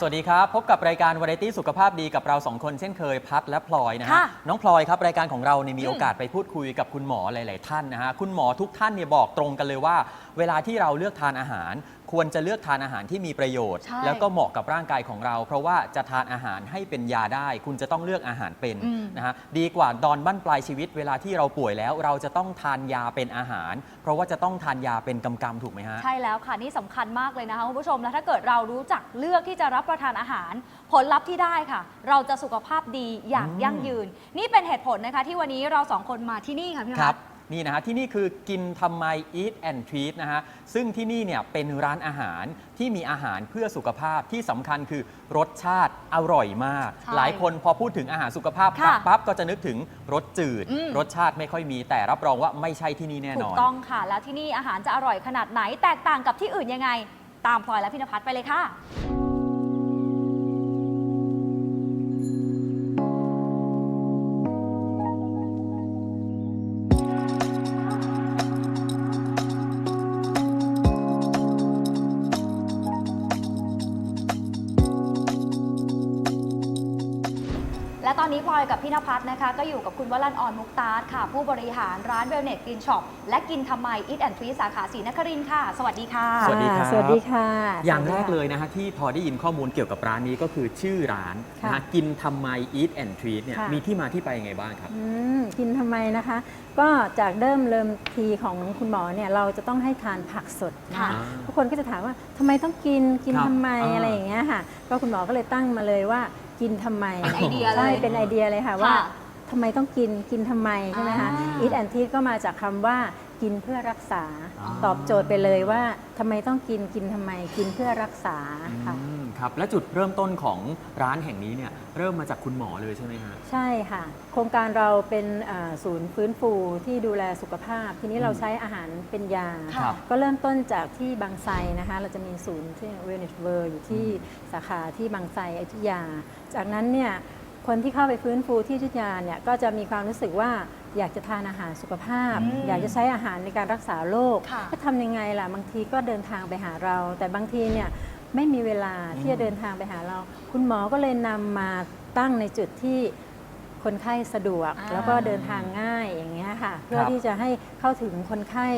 สวัสดีครับ พบกับรายการวาไรตี้สุขภาพดีกับเราสองคนเช่นเคยพัดและพลอยนะฮะ ค่ะน้องพลอยครับรายการของเราเนี่ยมีอืมโอกาสไปพูดคุยกับคุณหมอหลาย ๆ ท่านนะฮะ คุณหมอทุกท่านเนี่ยบอกตรงกันเลยว่า เวลาที่เราเลือกทานอาหาร ควรจะเลือกทานอาหารที่มีประโยชน์ ใช่แล้วก็เหมาะกับร่างกายของเรา เพราะว่าจะทานอาหารให้เป็นยาได้ คุณจะต้องเลือกอาหารเป็นอืมนะฮะดีกว่าดอนบั้นปลายชีวิต เวลาที่เราป่วยแล้ว เราจะต้องทานยาเป็นอาหาร เพราะว่าจะต้องทานยาเป็นกำกำๆถูกไหมฮะ ใช่แล้วค่ะนี่สำคัญมากเลยนะคะคุณผู้ชมแล้วถ้าเกิดเรารู้จักเลือกที่จะรับประทานอาหาร ผลลัพธ์ที่ได้ค่ะ เราจะสุขภาพดีอย่างอืมยั่งยืน นี่เป็นเหตุผลนะคะที่วันนี้เราสองคนมาที่นี่ค่ะพี่คพัรัฒบ นี่นะฮะที่นี่คือกินทำไม Eat and Treat นะฮะซึ่งที่นี่เนี่ยเป็นร้านอาหารที่มีอาหารเพื่อสุขภาพที่สำคัญคือรสชาติอร่อยมาก ใช่หลายคนพอพูดถึงอาหารสุขภาพค่ะปั๊บก็จะนึกถึงรสจืด อืม รสชาติไม่ค่อยมีแต่รับรองว่าไม่ใช่ที่นี่แน่ถูนกอนต้องค่ะ แล้วที่นี่อาหารจะอร่อยขนาดไหนแตกต่างกับที่อื่นยังไง ตามพลอยและพี่นภัสไปเลยค่ะ อนนี้พลอยกับพี่นภัสนะคะ ก็อยู่กับคุณวรันออนมุกตาร์ค่ะ ผู้บริหารร้านเวลเน s กินช็อปและกินทำไมอีทแอนทรีสาขาศรีนครินทร์ค่ะ สวัสดีค่ะ สวัสดีครับ สวัสดีค่ะ อย่างสวัสแรดีกค่ะเลยนะฮะที่พอได้ยินข้อมูลเกี่ยวกับร้านนี้ก็คือชื่อร้านนะค่ะฮะกินทำไม Eat and Treat เนี่ยค่ะ มีที่มาที่ไปยังไงบ้างครับ อืมกินทำไมนะคะ ก็จากเดิมเริ่มทีของคุณหมอเนี่ยเราจะต้องให้ทานผักสดนะค่ะ คะทุกคนก็จะถามว่าทำไมต้องกินกินครับทำไมอ่าอะไรอย่างเงี้ยค่ะ ก็คุณหมอก็เลยตั้งมาเลยว่า กินทำไมเป็นไอเดียเลยใช่เป็นไอเดียเลยค่ะว่าค่ะทำไมต้องกินกินทำไมใช่ไหมคะ อ่า eat and treat ก็มาจากคำว่า กินเพื่อรักษาอ๋อ ตอบโจทย์ไปเลยว่าทำไมต้องกินกินทำไมกินเพื่อรักษาค่ะ อืมครับ และจุดเริ่มต้นของร้านแห่งนี้เนี่ยเริ่มมาจากคุณหมอเลยใช่ไหมฮะ ใช่ค่ะ โครงการเราเป็นอ่าศูนย์ฟื้นฟูที่ดูแลสุขภาพ ทีนี้เราใช้อาหารเป็นยาครับก็เริ่มต้นจากที่บางไทรนะคะ เราจะมีศูนย์ที่ Wellness World อยู่ที่สาขาที่บางไทรอยุธยา จากนั้นเนี่ยคนที่เข้าไปฟื้นฟูที่อยุธยาเนี่ยก็จะมีความรู้สึกว่า อยากจะทานอาหารสุขภาพอืมอยากจะใช้อาหารในการรักษาโรคค่ะก็ทำยังไงล่ะบางทีก็เดินทางไปหาเรา แต่บางทีเนี่ยไม่มีเวลาที่จะเดินทางไปหาเรา คุณหมอก็เลยนำมาตั้งในจุดที่คนไข้สะดวกอ่าแล้วก็เดินทางง่ายอย่างเงี้ยค่ะ เพื่อครับที่จะให้เข้าถึงคนไข้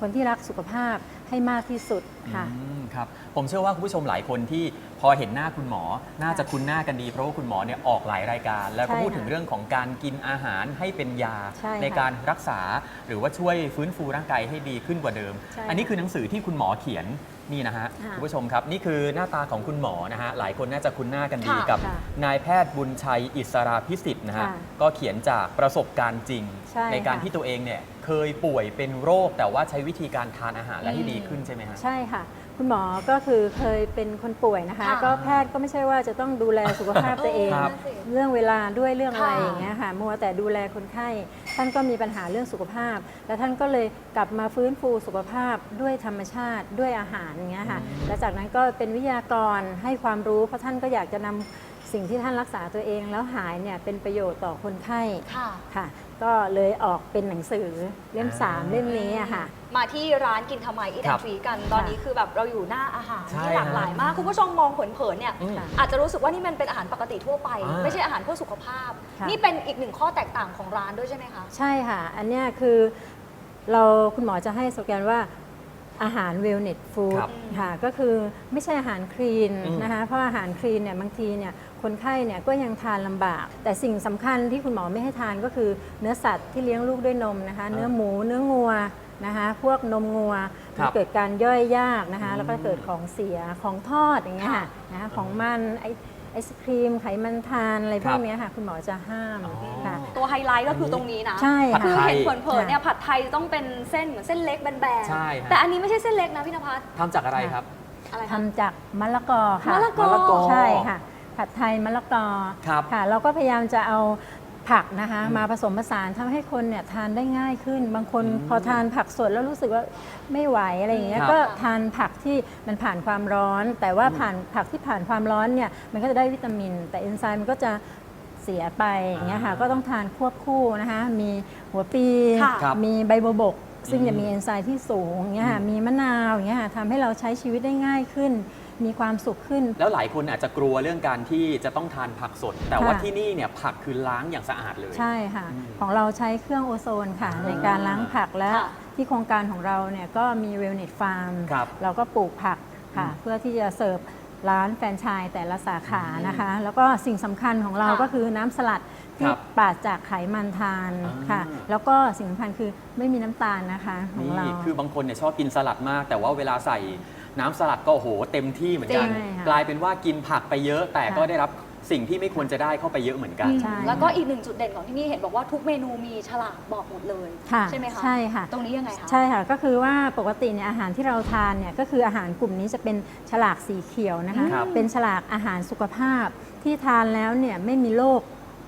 คนที่รักสุขภาพให้มากที่สุดค่ะ อืมครับผมเชื่อว่าคุณผู้ชมหลายคนที่พอเห็นหน้าคุณหมอ น่าจะคุ้นหน้ากันดี เพราะว่าคุณหมอเนี่ยออกหลายรายการ แล้วก็ใช่พูดถึงค่ะเรื่องของการกินอาหารให้เป็นยาใช่ค่ะการรักษา หรือว่าช่วยฟื้นฟูร่างกายให้ดีขึ้นกว่าเดิม ใช่ อันนี้คือหนังสือที่คุณหมอเขียน นี่นะฮะค่ะคุณผู้ชมครับ นี่คือหน้าตาของคุณหมอนะฮะหลายคนน่าจะคุ้นหน้ากันดีค่ะกับ ค่ะนายแพทย์บุญชัยอิสราพิสิทธิ์นะฮะค่ะก็เขียนจากประสบการณ์จริงใช่การค่ะ ที่ตัวเองเนี่ยเคยป่วยเป็นโรคแต่ว่าใช้วิธีการทานอาหารและให้ดีขึ้นใช่ไหมฮะ ใช่ค่ะ คุณหมอก็คือเคยเป็นคนป่วยนะคะ ค่ะก็แพทย์ก็ไม่ใช่ว่าจะต้องดูแลสุขภาพตัวเอง ครับ เรื่องเวลาด้วยเรื่องอะไรค่ะอย่างเงี้ยค่ะมัวแต่ดูแลคนไข้ ท่านก็มีปัญหาเรื่องสุขภาพ แล้วท่านก็เลยกลับมาฟื้นฟูสุขภาพด้วยธรรมชาติด้วยอาหารอย่างเงี้ยค่ะอืมและจากนั้นก็เป็นวิทยากรให้ความรู้เพราะท่านก็อยากจะนำสิ่งที่ท่านรักษาตัวเองแล้วหายเนี่ยเป็นประโยชน์ต่อคนไข้ ค่ะ ค่ะ ก็เลยออกเป็นหนังสือเล่มสามเล่มนี้อะค่ะ มาที่ร้านกินทำไมอีทคแอรันบทรีกันตอนนี้คือแบบเราอยู่หน้าอาหารใช่ที่หลากหลายมาก คุณผู้ชมมองเผินๆเนี่ยอืมค่ะอาจจะรู้สึกว่านี่มันเป็นอาหารปกติทั่วไป อ่า ไม่ใช่อาหารเพื่อสุขภาพ ค่ะ นี่เป็นอีกหนึ่งข้อแตกต่างของร้านด้วยใช่ไหมคะ ใช่ค่ะ อันเนี้ยคือเราคุณหมอจะให้สโลแกนว่า อาหาร wellness food ครับค่ะก็คือไม่ใช่อาหารคลีนอืมนะคะเพราะอาหารคลีนเนี่ยบางทีเนี่ยคนไข้เนี่ยก็ยังทานลำบาก แต่สิ่งสำคัญที่คุณหมอไม่ให้ทานก็คือเนื้อสัตว์ที่เลี้ยงลูกด้วยนมนะคะ เนื้อหมูเนื้องัวนะคะ พวกนมงัวครัมันบเกิดการย่อยยากนะคะอืมแล้วก็เกิดของเสียของทอดอย่างเงี้ยค่ะนะคะของมันไอ ไอศครีมไขมันทานอะไรพครัวบกเนี้ยค่ะคุณหมอจะห้ามอ๋อ ค่ะ ตัวไฮไลท์ก็คือตรงนี้นะ ใช่ผัดคือค่ะเห็นไทยเผินๆเนี่ยผัดไทยต้องเป็นเส้นเหมือนเส้นเล็กแบนๆ ใช่ฮะ แต่อันนี้ไม่ใช่เส้นเล็กนะพี่นภัสทำจากอะไรครับ อะไรคะ ทำจากมะละกอค่ะมะละกอ มะละกอใช่ค่ะ ผัดไทยมะละกอครับ ค่ะ เราก็พยายามจะเอา ผักนะคะมาผสมผสานทำให้คนเนี่ยทานได้ง่ายขึ้น บางคนอืมพอทานผักสดแล้วรู้สึกว่าไม่ไหวอะไรอย่างเงี้ยครับก็ทานผักที่มันผ่านความร้อน แต่ว่าผ่านผักที่ผ่านความร้อนเนี่ยมันก็จะได้วิตามิน แต่เอนไซม์มันก็จะเสียไปอย่างเงี้ยค่ะอ่าก็ต้องทานควบคู่นะคะมีหัวปีค่ะครับมีใบบัวบกซึ่งอืมจะมีเอนไซม์ที่สูงอย่างเงี้ยค่ะอืมมีมะนาวอย่างเงี้ยค่ะทำให้เราใช้ชีวิตได้ง่ายขึ้น มีความสุขขึ้น แล้วหลายคนอาจจะกลัวเรื่องการที่จะต้องทานผักสด แต่ว่าค่ะที่นี่เนี่ยผักคือล้างอย่างสะอาดเลย ใช่ค่ะอืมของเราใช้เครื่องโอโซนค่ะอ่าในการล้างผักและค่ะที่โครงการของเราเนี่ยก็มีเวลเน f ฟาร์มครับเราก็ปลูกผักค่ะอืมเพื่อที่จะเสิร์ฟร้านแฟรนไชส์แต่ละสาขานะคะ แล้วก็สิ่งสำคัญของเราค่ะก็คือน้ำสลัดคที่รับปราศจากไขมันทานอ่าค่ะ แล้วก็สิ่งสำคัญคือไม่มีน้ำตาลนะคะของเรานี่คือบางคนเนี่ยชอบกินสลัดมาก แต่ว่าเวลาใส่ น้ำสลัดก็โอ้โหเต็มที่เหมือนกัน ใช่ค่ะ กลายเป็นว่ากินผักไปเยอะ แต่ก็ค่ะได้รับสิ่งที่ไม่ควรจะได้เข้าไปเยอะเหมือนกัน ใช่ แล้วก็อีกหนึ่งจุดเด่นของที่นี่เห็นบอกว่าทุกเมนูมีฉลากบอกหมดเลยค่ะใช่ไหมคะใช่ค่ะ ตรงนี้ยังไงคะ ใช่ค่ะ ก็คือว่าปกติเนี่ยอาหารที่เราทานเนี่ยก็คืออาหารกลุ่มนี้จะเป็นฉลากสีเขียวนะคะ ครับเป็นฉลากอาหารสุขภาพที่ทานแล้วเนี่ยไม่มีโรค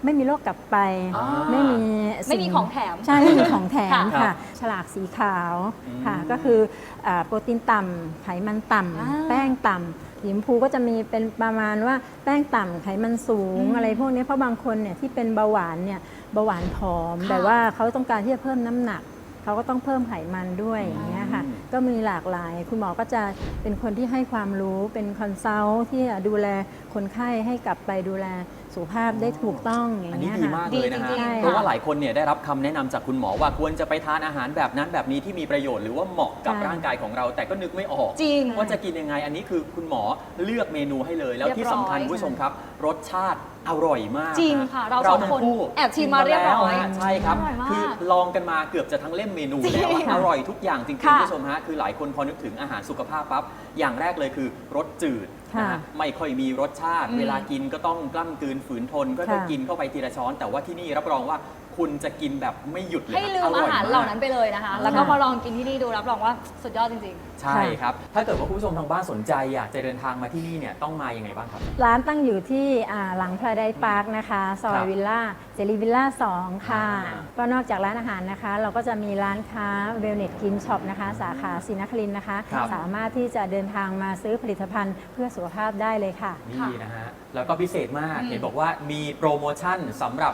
ไม่มีโรคกลับไปอ่าไม่มีไม่มีสิ่ของแถม ใช่ไม่มีของแถมค่ะค่ะฉลากสีขาวอืม ค่ะก็คืออ่าโปรตีนต่ำไขมันต่อ่าำแป้งต่ำสีชมพูก็จะมีเป็นประมาณว่าแป้งต่ำไขมันสูงอืมอะไรพวกนี้เพราะบางคนเนี่ยที่เป็นเบาหวานเนี่ยเบาหวานผอมค่ะแต่ว่าเขาต้องการที่จะเพิ่มน้ำหนัก เขาก็ต้องเพิ่มไขมันด้วยอย่างเงี้ยค่ะ อืม ก็มีหลากหลาย คุณหมอก็จะเป็นคนที่ให้ความรู้เป็นคอนซัลท์ที่จะดูแลคนไข้ให้กลับไปดูแล สุขภาพได้ถูกต้องอย่าอันงนี้เงี้ยดีค่ะมากเลยนะดีจริฮะ งๆเพราะว่าหลายคนเนี่ยได้รับคำแนะนำจากคุณหมอว่าควรจะไปทานอาหารแบบนั้นแบบนี้ที่มีประโยชน์หรือว่าเหมาะกับใช่ ร่างกายของเรา แต่ก็นึกไม่ออก จริง ว่าจะกินยังไง อันนี้คือคุณหมอเลือกเมนูให้เลย แล้วที่สำคัญเรียบร้อย คุณผู้ชมครับ รสชาติอร่อยมากจริงค่ะเราเราสองทั้งคนคู่แอบชิมมาเรียบร้อยกินมาแล้วฮะใช่ครับ อร่อยมากคือลองกันมาเกือบจะทั้งเล่มเมนูแล้วจริอะงอร่อยทุกอย่างจริงๆค่ะคุณผู้ชมฮะคือหลายคนพอนึกถึงอาหารสุขภาพปั๊บอย่างแรกเลยคือรสจืด นะฮะค่ะไม่ค่อยมีรสชาติอืมเวลากินก็ต้องกล้ำกลืนฝืนทนก็ต้องค่ะกินเข้าไปทีละช้อน แต่ว่าที่นี่รับรองว่า คุณจะกินแบบไม่หยุดเลยให้ลืมร่อายหารกเหล่านั้นไปเลยนะคะ แล้วก็ค่ะมาลองกินที่นี่ดูรับรองว่าสุดยอดจริง ใช่ครับ ถ้าเกิดว่าคุณผู้ชมทางบ้านสนใจอยากจะเดินทางมาที่นี่เนี่ยต้องมายังไงบ้างครับ ร้านตั้งอยู่ที่อ่าหลังพระไดพาร์คนะคะ ซอครัยบวิลล่าเจลีวิลล่า 2 ค่ะ อ่า ก็นอกจากร้านอาหารนะคะ เราก็จะมีร้านค้าเวลเน s กินช็อปนะคะ สาขาศรีนครินทร์นะคะ ครับ สามารถที่จะเดินทางมาซื้อผลิตภัณฑ์เพื่อสุขภาพได้เลยค่ะ นี่นะฮะ แล้วก็พิเศษมากอืมเห็นบอกว่ามีโปรโมชั่นสำหรับ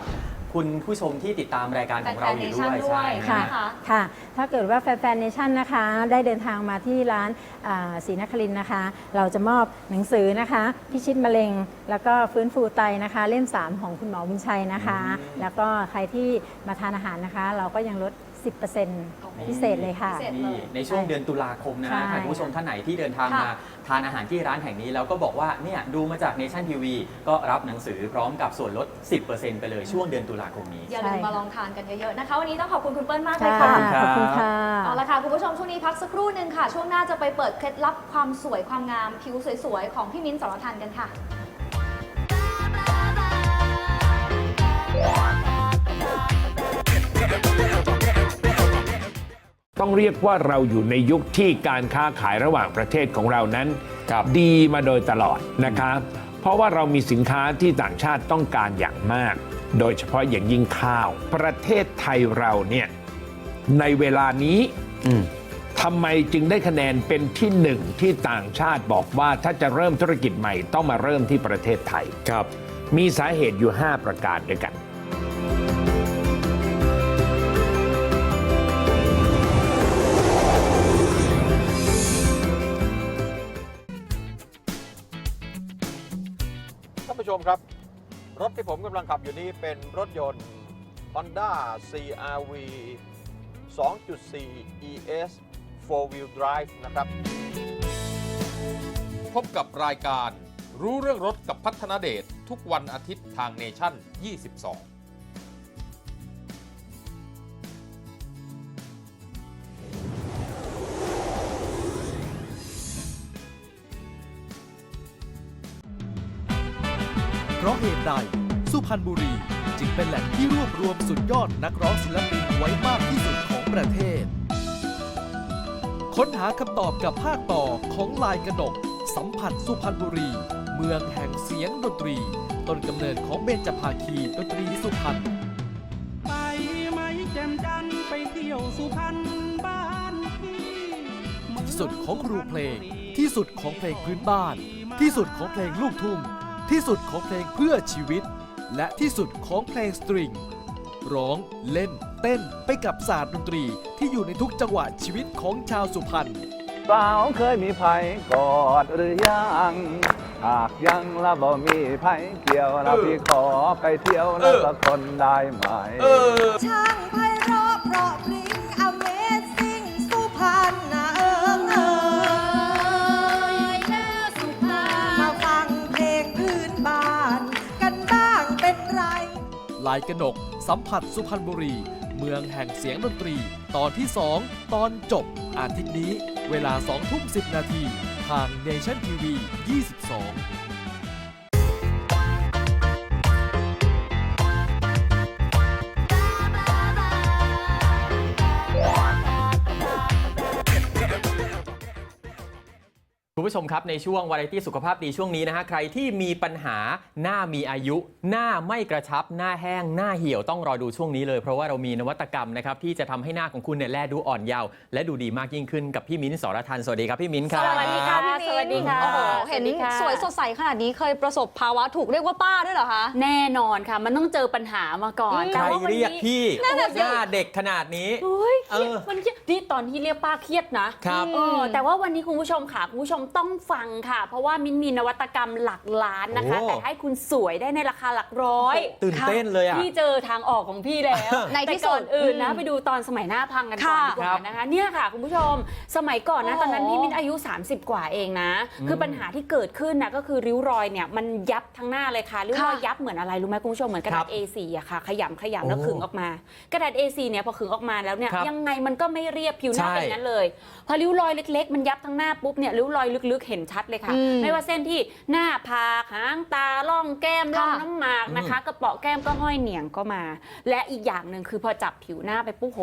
คุณผู้ชมที่ติดตามรายการของเราอยู่ด้วยแฟนๆ Nation ด้วยใช่ไหมฮะคะค่ะ ถ้าเกิดว่าแฟนๆเนชั่นนะคะ ได้เดินทางมาที่ร้านอ่าศรีนครินทร์นะคะ เราจะมอบหนังสือนะคะ พิชิตมะเร็ง แล้วก็ฟื้นฟูไตนะคะ เล่ม 3 ของคุณหมอบุญชัยนะคะอืมแล้วก็ใครที่มาทานอาหารนะคะ เราก็ยังลด 10%พิเศษเลยค่ะพิเศษนี่ในช่วงเดือนตุลาคมนะใช่ฮะหากคุณผู้ชมท่านไหนที่เดินทางค่ะมาทานอาหารที่ร้านแห่งนี้ แล้วก็บอกว่าเนี่ยดูมาจาก Nation TV ก็รับหนังสือพร้อมกับส่วนลด 10%ไปเลยช่วงเดือนตุลาคมนี้ อย่าลืมใช่มาลองทานกันเยอะๆนะคะ วันนี้ต้องขอบคุณคุณเปิ้ลมากเลยค่ะค่ะขอบคุณครับขอบคุณค่ะเอาละค่ะคุณผู้ชมช่วงนี้พักสักครู่หนึ่งค่ะ ช่วงหน้าจะไปเปิดเคล็ดลับความสวยความงามผิวสวยๆ ของพี่มิ้นท์สรทันกันค่ะ ต้องเรียกว่าเราอยู่ในยุคที่การค้าขายระหว่างประเทศของเรานั้นครับดีมาโดยตลอดนะครับเพราะว่าเรามีสินค้าที่ต่างชาติต้องการอย่างมาก โดยเฉพาะอย่างยิ่งข้าว ประเทศไทยเราเนี่ยในเวลานี้ทำไมจึงได้คะแนนเป็นที่หนึ่งที่ต่างชาติบอกว่าถ้าจะเริ่มธุรกิจใหม่ต้องมาเริ่มที่ประเทศไทยครับ มีสาเหตุอยู่ 5 ประการด้วยกัน ครับ รถที่ผมกำลังขับอยู่นี้เป็นรถยนต์ Honda CRV 2.4 ES 4 Wheel Drive นะครับ พบกับรายการรู้เรื่องรถกับพัฒนาเดชทุกวันอาทิตย์ทางเนชั่น 22 ราะเหตุใด สุพรรณบุรีจึงเป็นแหล่งที่รวบรวมสุดยอดนักร้องศิลปินไว้มากที่สุดของประเทศ ค้นหาคำตอบกับภาคต่อของลายกระดก สัมผัสสุพรรณบุรี เมืองแห่งเสียงดนตรี ต้นกำเนิดของเบญจภาคีดนตรีสุพรรณไปไหมแจ่มจันทร์ไปเที่ยวสุพรรณบ้านพี่เมืสุดของครูเพลงที่สุดของเพลงพื้นบ้าน ที่สุดของเพลงลูกทุ่ง ที่สุดของเพลงเพื่อชีวิต และที่สุดของเพลงสตริง ร้องเล่นเต้นไปกับศาสตร์ดนตรีที่อยู่ในทุกจังหวะชีวิตของชาวสุพรรณสาวเคยมีไผกอดหรือยังหากยังละบ่มีไผเกี่ยวละพี่ขอไปเที่ยวละสักคนได้ไหม ช่างไพเราะเพายกระหนก สัมผัสสุพรรณบุรี เมืองแห่งเสียงดนตรี ตอนที่ 2 ตอนจบ อาทิตย์นี้ เวลา2ทุ่ม10 นาที ทางเนชั่นทีวี 22 ผู้ชมครับในช่วงวาไรตี้สุขภาพดีช่วงนี้นะฮะใครที่มีปัญหาหน้ามีอายุ หน้าไม่กระชับ หน้าแห้ง หน้าเหี่ยวต้องรอดูช่วงนี้เลย เพราะว่าเรามีนวัตกรรมนะครับที่จะทำให้หน้าของคุณเนี่ยแลดูอ่อนเยาว์และดูดีมากยิ่งขึ้นกับพี่มิ้นท์สรทันสวัสดีครับพี่มิ้นท์ครับสวัสดีค่ะพี่มิ้นสวัสดีค่ะโอ้โหเห็นสวัสดีค่ะสวยสดใสขนาดนี้เคยประสบภาวะถูกเรียกว่าป้าด้วยเหรอคะแน่นอนค่ะมันต้องเจอปัญหามาก่อนใครแต่ว่าวันเรียกนี้พี่นั่นน่ะสิหน้าเด็กขนาดนี้เฮ้ยเครียดเออมันเครียดนี่ตอนที่เรียกป้าเครียดนะครับเออแต่ว่าวันนี้คุณผู้ชมค่ะคุณผู้ชมต้องฟังค่ะ เพราะว่ามินมีนวัตกรรมหลักล้านนะคะ โอ้ แต่ให้คุณสวยได้ในราคาหลักร้อยตื่นเต้นเลยอะ พี่เจอทางออกของพี่แล้วในที่สุดแต่ก่อนอื่นนะ อืมไปดูตอนสมัยหน้าพังกันก่อนดีกครัว่าบนะคะ เนี่ยค่ะ คุณผู้ชมสมัยก่อนนะ โอ้ ตอนนั้นพี่มินอายุ 30 กว่าเองนะ คือปัญหาที่เกิดขึ้นนะก็คือริ้วรอยเนี่ยมันยับทั้งหน้าเลยค่ะริ้วรอยค่ะยับเหมือนอะไรรู้ไหมคุณผู้ชมเหมือนกระดาษ ครับ A4 อะค่ะ ขยำขยำแล้วโอ้ขึงออกมา กระดาษ A4 เนี่ยพอขึงออกมาแล้วเนี่ยครับยังไงมันก็ไม่เรียบผิวหน้าใช่ เป็นอย่างนั้นเลย พอริ้วรอยเล็ก ๆ มันยับทั้งหน้าปุ๊บเนี่ยริ้วรอยลึกๆเห็นชัดเลยค่ะอืมไม่ว่าเส้นที่หน้าผากหางตาล่องแก้มล่องค่ะน้ำหมากนะคะ กระเป๋าแก้มก็ห้อยเหนียงก็มา และอีกอย่างหนึ่งคือพอจับผิวหน้าไปปุ๊บโห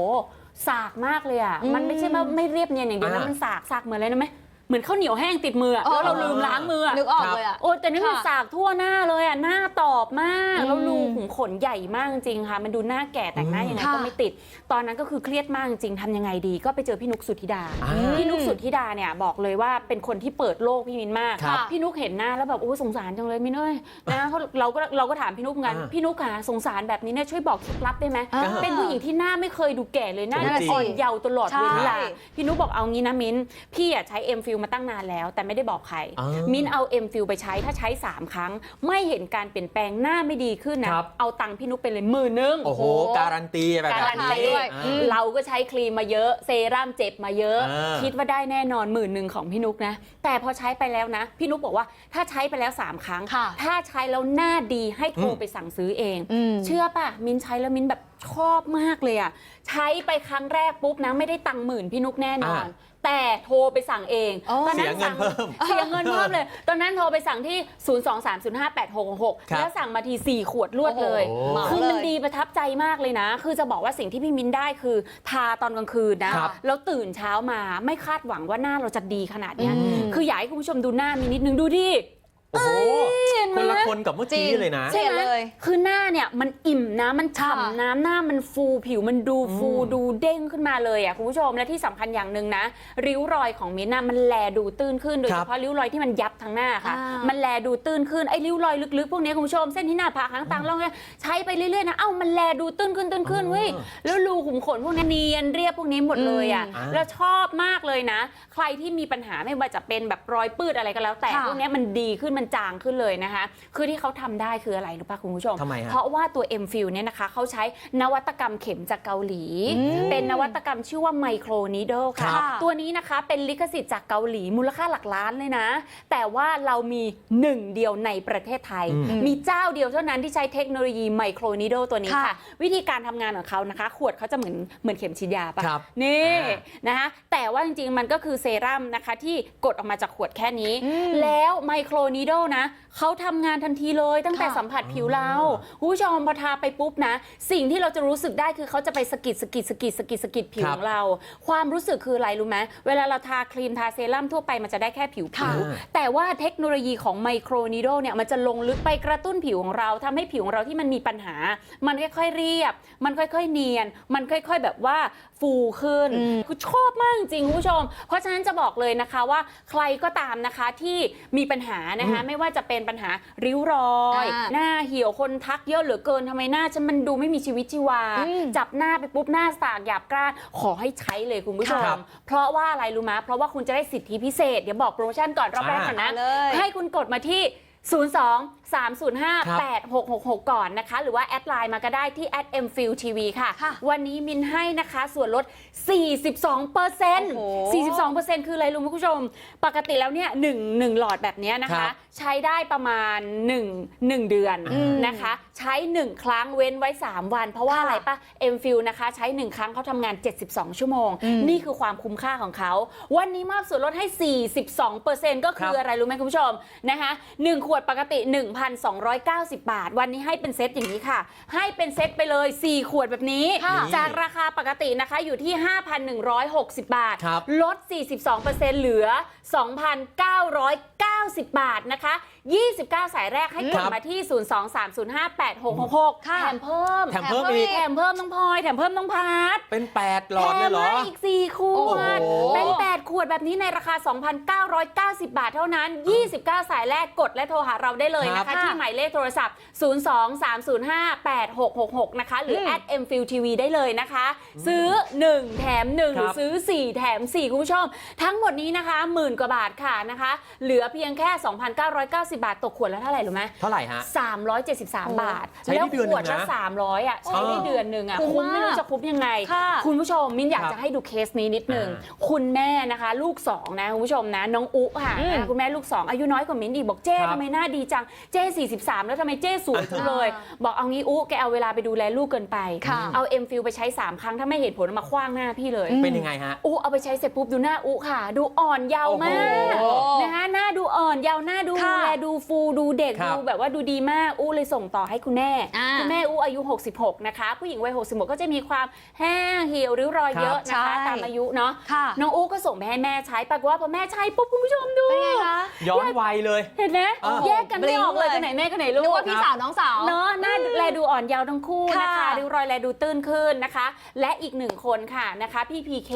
สากมากเลยอะอืมมันไม่ใช่ว่าไม่เรียบเนียนอย่างเดียวนะอ่ามัมันสากสากเหมือนอะไรนะไหม เหมือนข้าวเหนียวแห้งติดมืออะเออแล้วเราลืมล้างมืออะนึกออกเลยอะ โอ้แต่นี่มันค่ะสากทั่วหน้าเลยอะหน้าตอบมากอืมแล้วรูขุมขนใหญ่มากจริงๆค่ะ มันดูหน้าแก่แต่งหน้ายังไงค่ะก็ไม่ติด ตอนนั้นก็คือเครียดมากจริงๆทำยังไงดี ก็ไปเจอพี่นุกสุธิดา อ่าพี่นุกสุธิดาเนี่ยบอกเลยว่าเป็นคนที่เปิดโลกพี่มินมาก ครับพี่นุกเห็นหน้าแล้วแบบโอ้สงสารจังเลยมินเอ้ยนะเขาเราก็เราก็ถามพี่นุกเหมือนกันอ่าพี่นุกค่ะสงสารแบบนี้เนี่ยช่วยบอกเคล็ดลับได้ไหมอ่า เป็นผู้หญิงที่หน้าไม่เคยดูแก่เลยหน้านั่นน่ะสิอ่อนเยาว์ตลอดใช่เวลาพี่นุกบอกเอางี้นะมินพี่อะใช้เอ็มฟิลมาตั้งนานแล้ว แต่ไม่ได้บอกใคร อ่ามินเอาเอ็มฟิลไปใช้ถ้าใช้ 3 ครั้ง ไม่เห็นการเปลี่ยนแปลงหน้าไม่ดีขึ้นนะ ครับ เอาตังค์พี่นุกไปเลยหมื่นนึง โอ้โห การันตีแบบการันนี้ตีด้วย อ่าอืมเราก็ใช้ครีมมาเยอะ เซรั่มเจ็บมาเยอะ อ่าคิดว่าได้แน่นอนหมื่นหนึ่งของพี่นุกนะ แต่พอใช้ไปแล้วนะ พี่นุกบอกว่าถ้าใช้ไปแล้ว 3 ครั้ง ค่ะถ้าใช้แล้วหน้าดีให้โทรอืม ไปสั่งซื้อเอง อืม เชื่อป่ะ มินใช้แล้วมินแบบชอบมากเลยอะใช้ไปครั้งแรกปุ๊บนะไม่ได้ตังค์หมื่นพี่นุกแน่นอน อ่า แต่โทรไปสั่งเองโอ้ตอนนั้นเสียเงินสั่งเพิ่มเสียเงินเพิ่มเลย ตอนนั้นโทรไปสั่งที่ 023058666 ครับแล้วสั่งมาที 4 ขวดรวดเลย โอ้โหคือมันเลยดีประทับใจมากเลยนะ คือจะบอกว่าสิ่งที่พี่มินได้คือทาตอนกลางคืนนะครับ แล้วตื่นเช้ามาไม่คาดหวังว่าหน้าเราจะดีขนาดเนี้ยอืม คืออยากให้คุณผู้ชมดูหน้ามินนิดนึงดูดิ โอ้โหเห็นไหมคนละคนกับเมื่อกี้เลยนะจริงเลยคือหน้าเนี่ยมันอิ่มนะมันค่ะฉ่ำน้ำหน้ามันฟูผิวมันดูฟูอืมดูเด้งขึ้นมาเลยอะคุณผู้ชมและที่สำคัญอย่างหนึ่งนะ ริ้วรอยของมิ้นท์น่ะมันแลดูตื้นขึ้นโดยครัเฉบพาะริ้วรอยที่มันยับทั้งหน้าค่ะอ่ามัมันแลดูตื้นขึ้นไอ้ริ้วรอยลึกๆพวกเนี้ยคุณผู้ชมเส้นที่หน้าผากหางตางร่องเนี่ยใช้ไปเรื่อยๆนะเอ้ามันแลดูตื้นขึ้นตื้นขึ้นเว้ยอ๋อแล้วรูขุมขนพวกนี้เนียนเรียบพวกนี้หมดเลยอะอืมแล้วชอบมากเลยนะ ใครที่มีปัญหาไม่ว่าจะเป็นแบบรอยปื้ดอะไรก็แล้ว แต่ค่ะพวกเนี้ยมันดีขึ้นมันจางขึ้นเลยนะคะ คือที่เขาทำได้คืออะไรรู้ป่ะคุณผู้ชมทำไมฮะเพราะว่าตัว m f i l เนี่ยนะคะเขาใช้นวัตกรรมเข็มจากเกาหลีอืมเป็นนวัตกรรมชื่อว่าไมโครนีเดิลค่ะครับตัวนี้นะคะเป็นลิขสิทธิ์จากเกาหลีมูลค่าหลักล้านเลยนะ แต่ว่าเรามีหนึ่งเดียวในประเทศไทยอืมมีเจ้าเดียวเท่านั้นที่ใช้เทคโนโลยีไมโครนีเดิลตัวนี้ค่ะค่ะวิธีการทำงานของเขานะคะ ขวดเขาจะเหมือนเหมือนเข็มฉีดยาปะครับนี่อ่านะคะแต่ว่าจริงๆมันก็คือเซรั่มนะคะที่กดออกมาจากขวดแค่นี้อืมแล้วไมโครนีโดนะเขาทำงานทันทีเลยตั้งแต่ค่ะสัมผัสผิวเราคุณผู้ชมพอทาไปปุ๊บนะ สิ่งที่เราจะรู้สึกได้คือเขาจะไปสะกิดสะกิดสะกิดสะกิดสะกิดผิวครับของเรา ความรู้สึกคืออะไรรู้ไหมเวลาเราทาครีมทาเซรั่มทั่วไปมันจะได้แค่ผิวผิค่ะวแต่ว่าเทคโนโลยีของไมโครนีโดเนี่ยมันจะลงลึกไปกระตุ้นผิวของเราทำให้ผิวของเราที่มันมีปัญหา มันค่อยๆเรียบ มันค่อยๆเนียน มันค่อย ๆแบบว่าฟูขึ้นอืมคือชอบมากจริงๆคุณผู้ชม เพราะฉะนั้นจะบอกเลยนะคะว่าใครก็ตามนะคะที่มีปัญหานะคะไม่ว่าจะเป็นปัญหาริ้วรอย อ่าหน้าเหี่ยวคนทักเยอะเหลือเกินทำไมหน้าฉันมันดูไม่มีชีวิตชีวา อืม จับหน้าไปปุ๊บหน้าสากหยาบกร้านขอให้ใช้เลยคุณผู้ชมครับเพราะว่าอะไรรู้ไหมเพราะว่าคุณจะได้สิทธิพิเศษ เดี๋ยวบอกโปรโมชั่นก่อนรอบแรกก่อนนะ เอาเลย ให้คุณกดมาที่ 02 305ครับ8666 ก่อนนะคะ หรือว่าแอดไลน์มาก็ได้ที่ m f i l TV ค่ะ ค่ะวันนี้มินให้นะคะส่วนลด 42เปอร์เซ็นต์โอ้โห 42เปอร์เซ็นต์คืออะไรรู้ไหมคุณผู้ชม ปกติแล้วเนี่ยหนึ่งหนึ่งหลอดแบบเนี้ยนะครัคะ บใช้ได้ประมาณ 1 1 เดือนอืมนะคะ ใช้ 1 ครั้งเว้นไว้ 3 วัน เพราะว่าอะไรปะ m f i l นะคะ ใช้ 1 ครั้งเขาทำงาน 72 ชั่วโมง อืมนี่คือความคุ้มค่าของเขา วันนี้มอบส่วนลดให้ 42เปอร์เซ็นต์ก็คืออะไรรู้ไหมคุณผู้ชมนะคะ 1 ขวดปกติ1,290 บาท วันนี้ให้เป็นเซตอย่างนี้ค่ะ ให้เป็นเซตไปเลย 4 ขวดแบบนี้ค่ะจากราคาปกตินะคะอยู่ที่ 5,160 บาทครับลด 42%เหลือ 2,990 บาทนะคะ 29 สายแรกให้กคดรับมาที่ 023058666ค่ะแถมเพิ่มแถมเพิ่มอีก แถมเพิ่มน้องพลอยแถมเพิ่มน้องพัดเป็น 8 หลอดเลยเหรอ แถมให้อีก 4 ขวดโอ้โห เป็น 8 ขวดแบบนี้ในราคา 2,990 บาทเท่านั้น 29 สายแรกกดและโทรหาเราได้เลยนะครัคะบ ที่หมายเลขโทรศัพท์ 023058666 นะคะ หรือม at m f i l TV ได้เลยนะคะ ซื้อ 1 แถม 1หครืรัอบซื้อ 4 แถม 4 คุณผู้ชม ทั้งหมดนี้นะคะหมื่นกว่าบาทค่ะนะคะ เหลือเพียงแค่ 2,990บาทตกขวดแล้วเท่าไหร่รู้ไหมเท่าไหร่ฮะ 373 บาท ใช้ได้แล้วเดือนหขนึ่วดงละนะ300อะใช้ได้เออเดือนหนึ่งอะคุ้มคุ้มไม่รู้มากจะคุ้มยังไง ค่ะคุณผู้ชมมิ้นอยากครับจะให้ดูเคสนี้นิดหนึ่งอ่าคุณแม่นะคะ ลูกสองนะคุณผู้ชมนะ น้องอุค่ะอืมนะคุณแม่ลูกสองอายุน้อยกว่ามิ้นอีกบอกเจ้ครับทำไมหน้าดีจังเจ้ 43 แล้วทำไมเจ้สวยจังเลยอ่าบอกเอางี้อุแกเอาเวลาไปดูแลลูกเกินไป ค่ะเอาเอ็มฟิลไปใช้ 3 ครั้งถ้าไม่เห็นผลเอามาคว้างหน้าพี่เลยเป็นยังไงฮะ อุเอาไปใช้เสร็จปุ๊บดูหน้าอุค่ะ ดูอ่อนเยาว์มากโอ้โหนะคะหน้าดูอ่อนเยาว์หน้าดูค่ะ แลดูฟูดูเด็ก ครับ ดูแบบว่าดูดีมากอุเลยส่งต่อให้คุณแม่ อ่าคุณแม่อุอายุ 66 นะคะ ผู้หญิงวัย 66 ก็จะมีความแห้งเหี่ยวริ้วรอยเยอะนะครัคะบตามอายุเนาะค่ะน้องอุก็ส่งไปให้แม่ใช้ปรากฏว่าพอแม่ใช้ปุ๊บคุณผู้ชมดู เป็นไงคะย้อนวัยเลย เห็นไหมอ่าแยกกันไม่ออกเลยบลิงก์เลยคนไหนแม่คนไหนลูนึกก ว่าพี่สาวน้องสาว เนาะหน้าแลดูอ่อนเยาว์ทั้งคู่นะคะค่ะริ้วรอยแลดูตื้นขึ้นนะคะ และอีกหนึ่งคนค่ะนะคะ พี่พีเค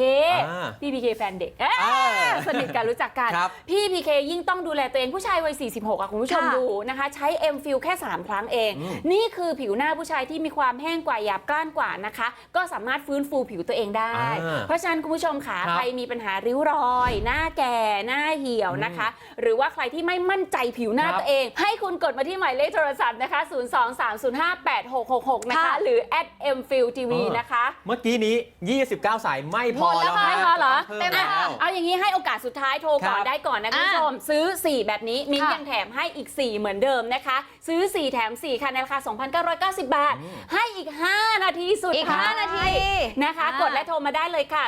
อ่าพี่พีเคแฟนเด็กเอ้ยอ่าสนิทกันรู้จักกัน ครับพี่พีเคยิ่งต้องดูแลตัวเองผู้ชายวัย46อะคุณผู้ชมค่ะดูนะคะ ใช้ M f i l แค่ 3 ครั้งเองอืมนี่คือผิวหน้าผู้ชายที่มีความแห้งกว่าหยาบกร้านกว่านะคะ ก็สามารถฟื้นฟูผิวตัวเองได้อ่าเพราะฉะนั้นคุณผู้ชมค่ะครับใครมีปัญหาริ้วรอย หน้าแก่ หน้าเหี่ยวนะคะ หรือว่าใครที่ไม่มั่นใจผิวหน้าครับตัวเอง ให้คุณกดมาที่หมายเลขโทรศัพท์นะคะ 023058666 นะคะค่ะหรือ at m f i l TV นะคะ เมื่อกี้นี้ 29 สายไม่พอหมดแล้วแล้วค่ะไม่พอเหรอเพิ่มเต็มแล้แล้ววเอาอย่างนี้ให้โอกาสสุดท้ายโทรก่อนครับได้ก่อนนะคุณผู้ชมซื้อ 4 แบบนี้มิ้นค่ะยังแถมให้อีก 4 เหมือนเดิมนะคะ ซื้อ 4 แถม 4 ค่ะในราคา 2,990 บาท ให้อีก 5 นาทีสุดอีกท้าย5นาทีนะคะ อ่ากดและโทรมาได้เลยค่ะ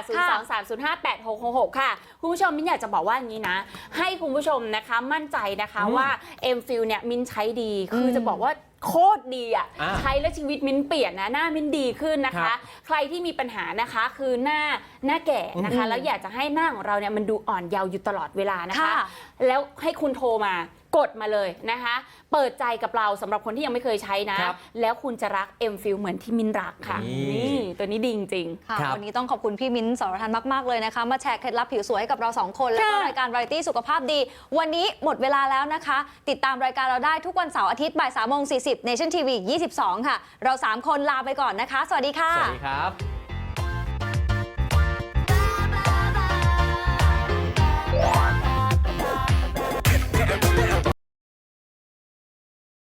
023058666 ค่ะ คุณผู้ชมมิ้นอยากจะบอกว่าอย่างนี้นะ ให้คุณผู้ชมนะคะมั่นใจนะคะว่า m f i l เนี่ยมิ้นใช้ดี คือจะบอกว่าโคตรดีอะ อ่า ใช้แล้วชีวิตมิ้นเปลี่ยนนะ หน้ามิ้นดีขึ้นนะครัคะ บใครที่มีปัญหานะคะคือหน้าหน้าแก่นะคะอืมแล้วอยากจะให้หน้าของเราเนี่ยมันดูอ่อนเยาว์อยู่ตลอดเวลานะคะ ค่ะแล้วให้คุณโทรมา กดมาเลยนะคะ เปิดใจกับเราสำหรับคนที่ยังไม่เคยใช้นะ ครับแล้วคุณจะรัก M f i l เหมือนที่มินรักค่ะ นี่ นี่ตัวนี้ดีจริงๆค่ะครับ วันนี้ต้องขอบคุณพี่มิ้นท์สรทันมาก ๆ เลยนะคะ มาแชร์เคล็ดลับผิวสวยให้กับเราสองคน แล้วก็ค่ะ รายการวาไรตี้สุขภาพดี วันนี้หมดเวลาแล้วนะคะ ติดตามรายการเราได้ทุกวันเสาร์อาทิตย์บ่าย3ามโมงสี Nation TV 22ค่ะ เรา3คนลาไปก่อนนะคะ สวัสดีค่ะ สวัสดีครับ